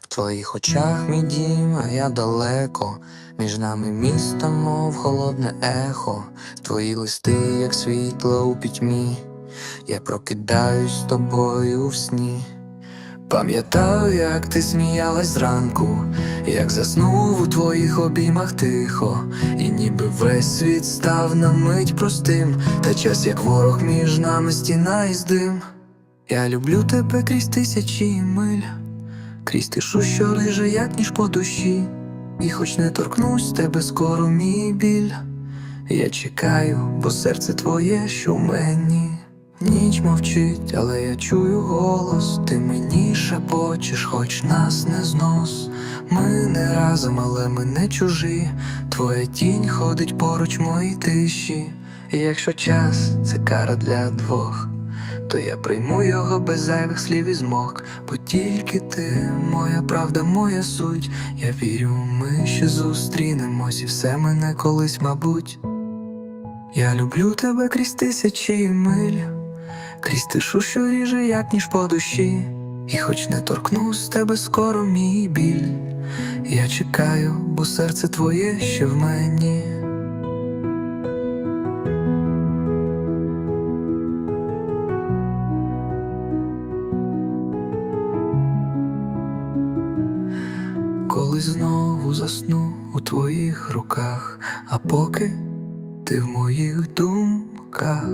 В твоїх очах мій дім, а я далеко. Між нами місто, мов холодне ехо. Твої листи, як світло у пітьмі. Я прокидаюсь з тобою в сні. Пам'ятаю, як ти сміялась зранку, як заснув у твоїх обіймах тихо, і ніби весь світ став на мить простим, та час, як ворог між нами стіна із дим. Я люблю тебе крізь тисячі миль, крізь тишу, що лиже, як ніж по душі, і хоч не торкнусь тебе скоро мій біль. Я чекаю, бо серце твоє, що в мені. Ніч мовчить, але я чую голос, ти мені шепочеш, хоч нас не знос. Ми не разом, але ми не чужі. Твоя тінь ходить поруч моїй тиші. І якщо час це кара для двох, то я прийму його без зайвих слів і змог, бо тільки ти, моя правда, моя суть. Я вірю, ми ще зустрінемось, і все мене колись, мабуть. Я люблю тебе крізь тисячі миль, крізь тишу, що ріже, як ніж по душі, і хоч не торкнусь тебе скоро мій біль. Я чекаю, бо серце твоє ще в мені. Коли знову засну у твоїх руках, а поки ти в моїх думках.